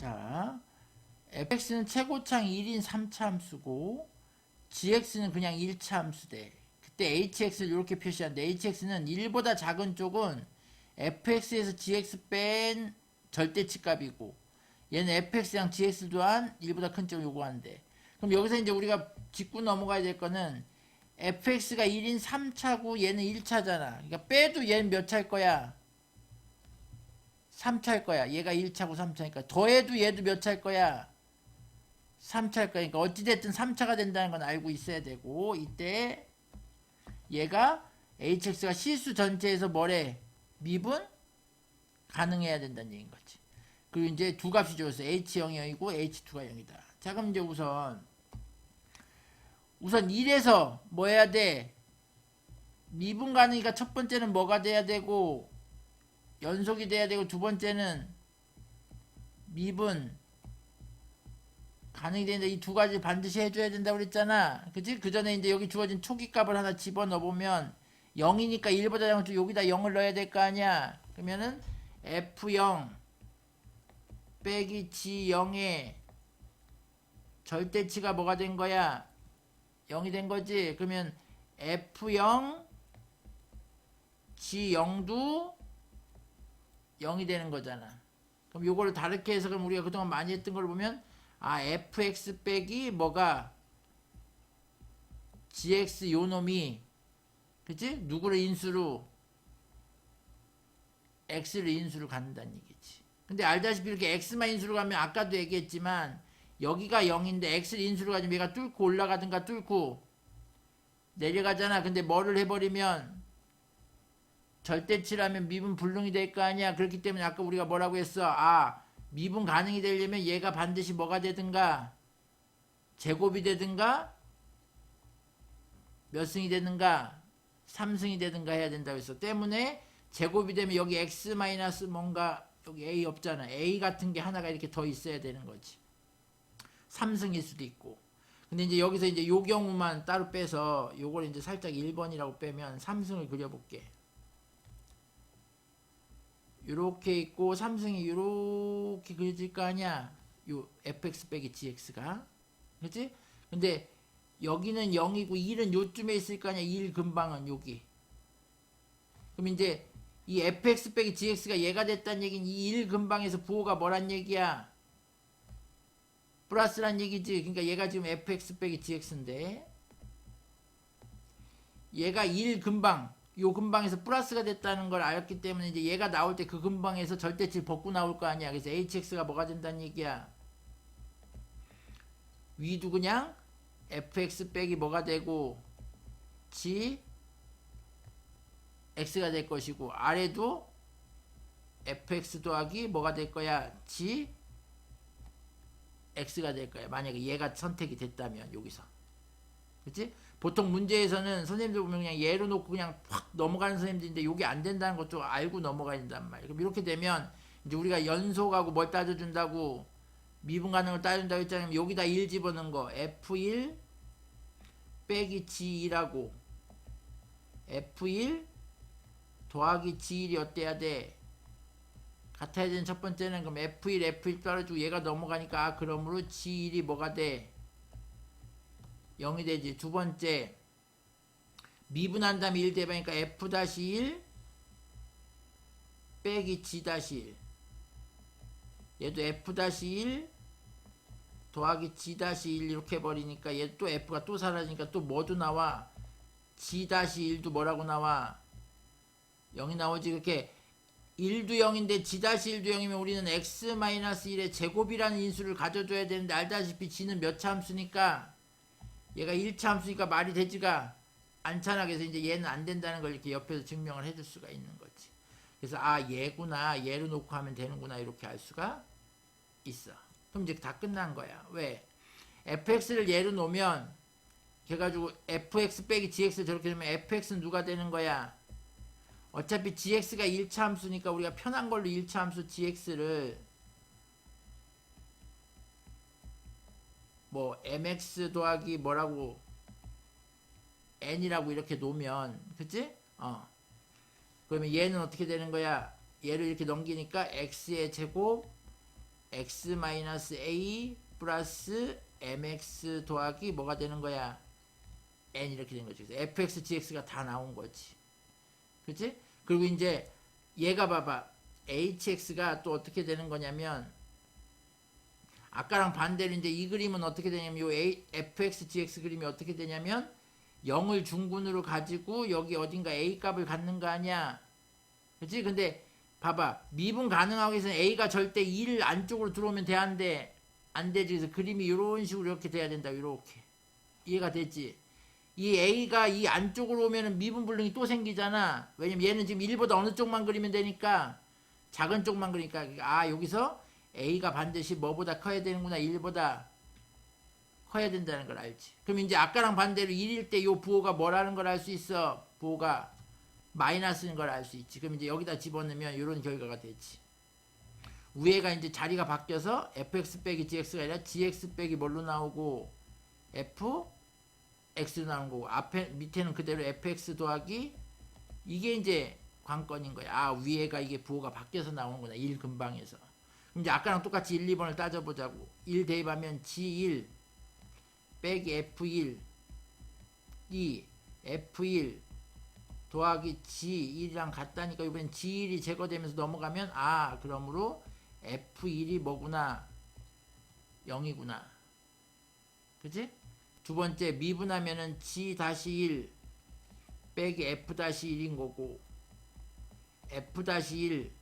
자, fx는 최고창 1인 3차 함수고 gx는 그냥 1차 함수대. 그때 hx를 이렇게 표시하는데 hx는 1보다 작은 쪽은 fx에서 gx 뺀 절대치 값이고 얘는 fx랑 gx 또한 1보다 큰 쪽을 요구하는데 그럼 여기서 이제 우리가 짚고 넘어가야 될 거는 fx가 1인 3차고 얘는 1차잖아. 그러니까 빼도 얘는 몇 차일 거야? 3차일 거야. 얘가 1차고 3차니까. 더해도 얘도 몇 차일 거야? 3차일 거니까 어찌됐든 3차가 된다는 건 알고 있어야 되고 이때 얘가 hx가 실수 전체에서 뭐래? 미분? 가능해야 된다는 얘기인 거지. 그리고 이제 두 값이 주어서 h0이 0이고 h2가 0이다. 자 그럼 이제 우선 우선 1에서 뭐 해야 돼? 미분 가능이니까 첫 번째는 뭐가 돼야 되고 연속이 돼야 되고 두 번째는 미분 가능이 되는데 이 두 가지 반드시 해줘야 된다고 그랬잖아. 그치? 그 전에 이제 여기 주어진 초기 값을 하나 집어넣어 보면 0이니까 1보다 작은 쪽 여기다 0을 넣어야 될 거 아니야. 그러면은 F0 빼기 G0의 절대치가 뭐가 된 거야? 0이 된 거지. 그러면 F0 G0도 0이 되는 거잖아. 그럼 요거를 다르게 해서 그럼 우리가 그동안 많이 했던 걸 보면 아 fx 빼기 뭐가 gx 요 놈이 그치? 누구를 인수로 x를 인수로 갖는다는 얘기지. 근데 알다시피 이렇게 x만 인수로 가면 아까도 얘기했지만 여기가 0인데 x를 인수로 가지면 얘가 뚫고 올라가든가 뚫고 내려가잖아. 근데 뭐를 해버리면 절대치라면 미분 불능이 될 거 아니야. 그렇기 때문에 아까 우리가 뭐라고 했어? 아, 미분 가능이 되려면 얘가 반드시 뭐가 되든가 제곱이 되든가 몇 승이 되든가 3승이 되든가 해야 된다고 했어. 때문에 제곱이 되면 여기 x 마이너스 뭔가 여기 a 없잖아. a 같은 게 하나가 이렇게 더 있어야 되는 거지. 3승일 수도 있고. 근데 이제 여기서 이제 요 경우만 따로 빼서 요걸 이제 살짝 1번이라고 빼면 3승을 그려볼게. 요렇게 있고 삼승이 요렇게 그려질 거 아니야. 요 fx 빼기 gx가. 그치? 근데 여기는 0이고 1은 요쯤에 있을 거 아니야. 1 근방은 여기. 그럼 이제 이 fx 빼기 gx가 얘가 됐다는 얘기는 이 1 근방에서 부호가 뭐란 얘기야? 플러스란 얘기지. 그러니까 얘가 지금 fx 빼기 gx인데 얘가 1 근방 요 근방에서 플러스가 됐다는 걸 알았기 때문에 이제 얘가 나올 때 그 근방에서 절대치 벗고 나올 거 아니야. 그래서 hx가 뭐가 된다는 얘기야. 위도 그냥 fx 빼기 뭐가 되고 g x가 될 것이고 아래도 fx 더하기 뭐가 될 거야? g x가 될 거야. 만약에 얘가 선택이 됐다면 여기서. 그치? 보통 문제에서는 선생님들 보면 그냥 예로 놓고 그냥 확 넘어가는 선생님들인데 이게 안 된다는 것도 알고 넘어가야 된단 말이에요. 그럼 이렇게 되면 이제 우리가 연속하고 뭘 따져준다고 미분 가능을 따져준다고 했잖아요. 여기다 1 집어넣은 거 F1 빼기 G2라고 F1 더하기 G1이 어때야 돼? 같아야 되는 첫 번째는 그럼 F1 F1 떨어지고 얘가 넘어가니까 아 그러므로 G1이 뭐가 돼? 0이 되지. 두 번째 미분한 다음에 1 대방이니까 f-1 빼기 g-1 얘도 f-1 더하기 g-1 이렇게 해버리니까 얘 또 f가 또 사라지니까 또 뭐도 나와? G-1도 뭐라고 나와? 0이 나오지? 그렇게 1도 0인데 g-1도 0이면 우리는 x-1의 제곱이라는 인수를 가져줘야 되는데 알다시피 g는 몇차 함수니까 얘가 1차 함수니까 말이 되지가 않잖아. 그래서 이제 얘는 안 된다는 걸 이렇게 옆에서 증명을 해줄 수가 있는 거지. 그래서 아 얘구나 얘로 놓고 하면 되는구나 이렇게 알 수가 있어. 그럼 이제 다 끝난 거야. 왜? fx를 얘로 놓으면 해가지고 fx 빼기 gx 저렇게 되면 fx는 누가 되는 거야? 어차피 gx가 1차 함수니까 우리가 편한 걸로 1차 함수 gx를 뭐 mx 더하기 뭐라고 n이라고 이렇게 놓으면 그치? 어 그러면 얘는 어떻게 되는 거야? 얘를 이렇게 넘기니까 x의 제곱 x 마이너스 a 플러스 mx 더하기 뭐가 되는 거야? n 이렇게 된 거지. fx, gx가 다 나온 거지. 그치? 그리고 이제 얘가 봐봐. hx가 또 어떻게 되는 거냐면 아까랑 반대로 이제 이 그림은 어떻게 되냐면 요 A, fx, gx 그림이 어떻게 되냐면 0을 중군으로 가지고 여기 어딘가 a 값을 갖는 거 아니야. 그치? 근데 봐봐. 미분 가능하기 위해서는 a가 절대 1 안쪽으로 들어오면 돼 안 돼. 안 되지. 그래서 그림이 이런 식으로 이렇게 돼야 된다. 이렇게. 이해가 됐지? 이 a가 이 안쪽으로 오면은 미분 불능이 또 생기잖아. 왜냐면 얘는 지금 1보다 어느 쪽만 그리면 되니까 작은 쪽만 그리니까 아 여기서 a가 반드시 뭐보다 커야 되는구나. 1보다 커야 된다는 걸 알지. 그럼 이제 아까랑 반대로 1일 때 요 부호가 뭐라는 걸 알 수 있어. 부호가 마이너스인 걸 알 수 있지. 그럼 이제 여기다 집어넣으면 이런 결과가 되지. 위에가 이제 자리가 바뀌어서 fx 빼기 gx가 아니라 gx 빼기 뭘로 나오고 f x로 나오는 거고 앞에 밑에는 그대로 fx 더하기 이게 이제 관건인 거야. 아 위에가 이게 부호가 바뀌어서 나오는구나. 1 근방에서. 이제 아까랑 똑같이 1, 2번을 따져보자고. 1 대입하면 g1 빼기 f1 2 f1 더하기 g1이랑 같다니까 이번엔 g1이 제거되면서 넘어가면 아 그러므로 f1이 뭐구나 0이구나 그치? 두 번째 미분하면은 g 다시 1 빼기 f 다시 1인 거고 f 다시 1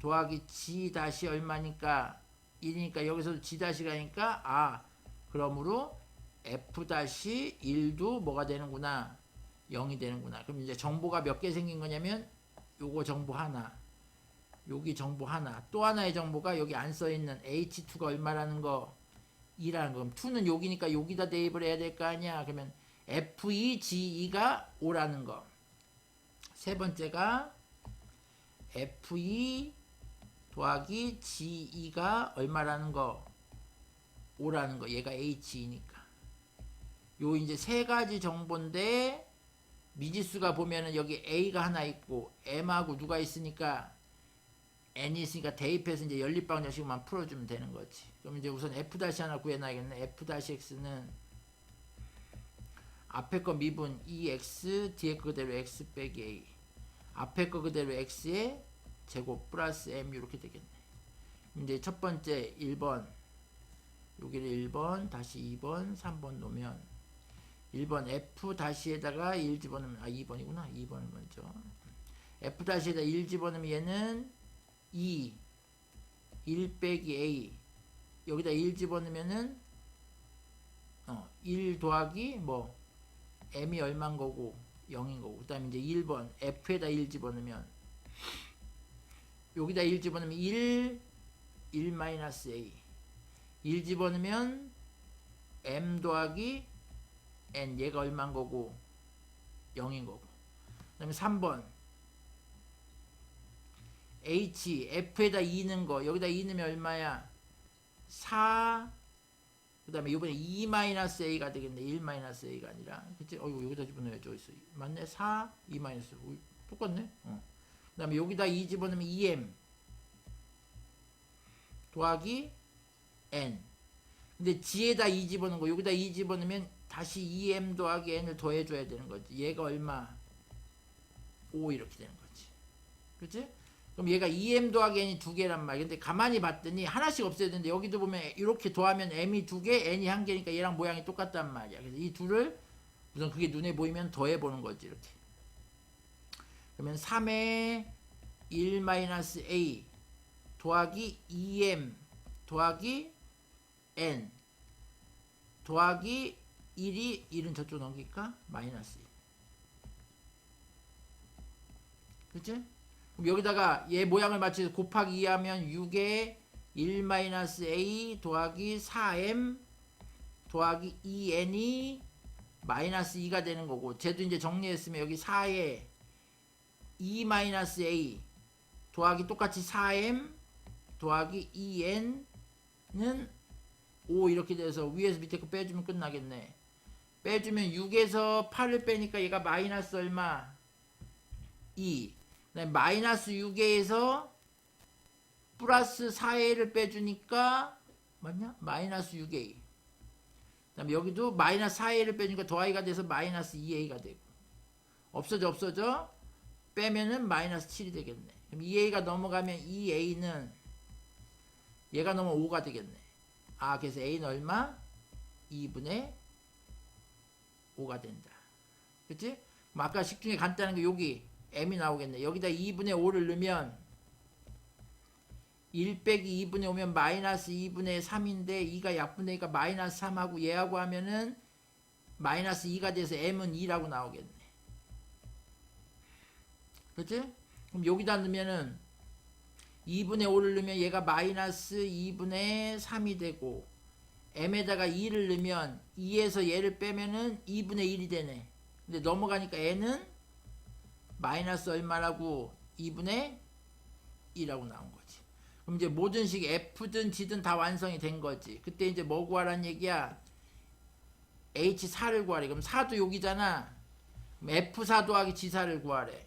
더하기 g 다시 얼마니까? 1이니까 여기서 g 다시 가니까 아 그러므로 f-1도 뭐가 되는구나? 0이 되는구나. 그럼 이제 정보가 몇 개 생긴 거냐면 요거 정보 하나 여기 정보 하나. 또 하나의 정보가 여기 안 써있는 h2가 얼마라는 거? 2라는 거. 그럼 2는 여기니까 여기다 대입을 해야 될 거 아니야? 그러면 f2 g2가 5라는 거세 번째가 f2 더하기 g2가 얼마라는 거? 5라는 거. 얘가 h니까. 요 이제 세 가지 정보인데 미지수가 보면은 여기 a가 하나 있고 m하고 누가 있으니까 n이 있으니까 대입해서 이제 연립방 정식만 풀어주면 되는 거지. 그럼 이제 우선 f 다시 하나 구해놔야겠네. F 다시 x는 앞에 거 미분 2x 뒤에 거 그대로 x 빼기 a. 앞에 거 그대로 x에 제곱 플러스 m 이렇게 되겠네. 이제 첫 번째 1번. 여기를 1번 다시 2번 3번 놓으면 1번 F 다시에다가 1 집어넣으면 아 2번이구나. 2번을 먼저. F 다시에다 1 집어넣으면 얘는 2 1 빼기 A. 여기다 1 집어넣으면은 어, 1 더하기 뭐 M이 얼마인 거고 0인 거고. 그 다음에 이제 1번 F에다 1 집어넣으면 여기다 1 집어넣으면 1 1 마이너스 A. 1 집어넣으면 m 더하기 n 얘가 얼마인 거고? 0인 거고. 그 다음에 3번. H f에다 2 넣은 거. 여기다 2 넣으면 얼마야? 4 그 다음에 이번에 2 마이너스 a가 되겠네. 1 마이너스 a가 아니라. 그치? 어 여기다 집어넣어야죠 있어 맞네? 4 2 마이너스. 어, 똑같네? 어. 그 다음에 여기다 2 집어넣으면 2m 더하기 n. 근데 g에다 2 집어넣은 거 여기다 2 집어넣으면 다시 2m 더하기 n을 더해줘야 되는 거지. 얘가 얼마? 5 이렇게 되는 거지. 그치? 그럼 얘가 2m 더하기 n이 두 개란 말이야. 근데 가만히 봤더니 하나씩 없애야 되는데 여기도 보면 이렇게 더하면 m이 두 개, n이 한 개니까 얘랑 모양이 똑같단 말이야. 그래서 이 둘을 우선 그게 눈에 보이면 더해보는 거지. 이렇게. 그러면 3의 1-a 더하기 2m 더하기 n 더하기 1이 1은 저쪽 넘길까? 마이너스 1 그치? 그럼 여기다가 얘 모양을 맞춰서 곱하기 2 하면 6에 1 마이너스 a 더하기 4m 더하기 2n이 마이너스 2가 되는 거고 쟤도 이제 정리했으면 여기 4에 2 마이너스 a 더하기 똑같이 4m 더하기 2n는 5 이렇게 돼서 위에서 밑에 거 빼주면 끝나겠네. 빼주면 6에서 8을 빼니까 얘가 마이너스 얼마? 2. 그다음에 마이너스 6에서 플러스 4a를 빼주니까 맞냐? 마이너스 6a. 그다음 여기도 마이너스 4a를 빼주니까 더하기가 돼서 마이너스 2a가 되고 없어져 없어져 빼면은 마이너스 7이 되겠네. 그럼 2a가 넘어가면 2a는 얘가 넘으면 5가 되겠네. 아 그래서 a는 얼마? 2분의 5가 된다. 그치? 아까 식 중에 간단한 게 여기 m이 나오겠네. 여기다 2분의 5를 넣으면 1 빼기 2분의 5면 마이너스 2분의 3인데 2가 약분되니까 마이너스 3하고 얘하고 하면은 마이너스 2가 돼서 m은 2라고 나오겠네. 그치? 그럼 여기다 넣으면은 2분의 5를 넣으면 얘가 마이너스 2분의 3이 되고 m에다가 2를 넣으면 2에서 얘를 빼면은 2분의 1이 되네. 근데 넘어가니까 n은 마이너스 얼마라고 2분의 2라고 나온 거지. 그럼 이제 모든 식 F든 G든 다 완성이 된 거지. 그때 이제 뭐 구하란 얘기야? H4를 구하래. 그럼 4도 여기잖아. 그럼 F4 더하기 G4를 구하래.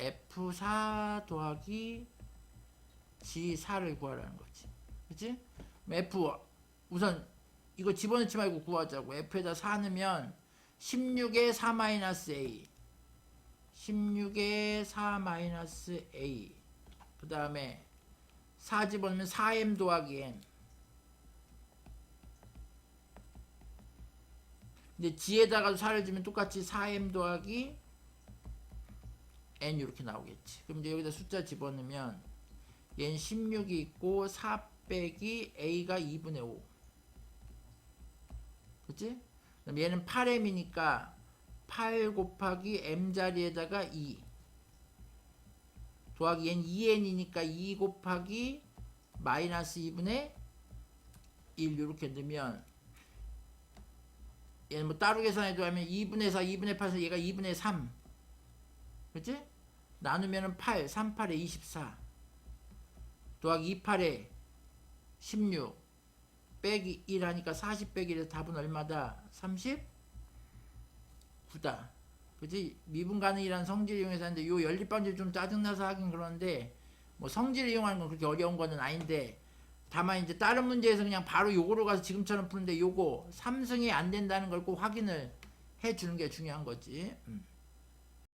F4 더하기 G4를 구하라는 거지. 그치? F 우선 이거 집어넣지 말고 구하자고. F에다 4 넣으면 16에 4 마이너스 A 16에 4 마이너스 A 그 다음에 4 집어넣으면 4M 더하기 M 근데 G에다가도 4를 주면 똑같이 4M 더하기 N 이렇게 나오겠지. 그럼 이제 여기다 숫자 집어넣으면 얘는 16이 있고 4 빼기 A가 2분의 5 그치? 그럼 얘는 8m이니까 8 곱하기 m 자리에다가 2 더하기 얘는 2n이니까 2 곱하기 마이너스 2분의 1 이렇게 넣으면 얘는 뭐 따로 계산해도 하면 2분의 4, 2분의 8에서 얘가 2분의 3 그치? 나누면은 8, 3, 8에 24 더하기 2, 8에 16 빼기 1 하니까 40 빼기 1에서 답은 얼마다? 39다. 그지? 미분 가능이라는 성질을 이용해서 하는데 요 연립방지 좀 짜증나서 하긴 그러는데 뭐 성질을 이용하는 건 그렇게 어려운 거는 아닌데 다만 이제 다른 문제에서 그냥 바로 요거로 가서 지금처럼 푸는데 요거 삼승이 안 된다는 걸 꼭 확인을 해 주는 게 중요한 거지. 음.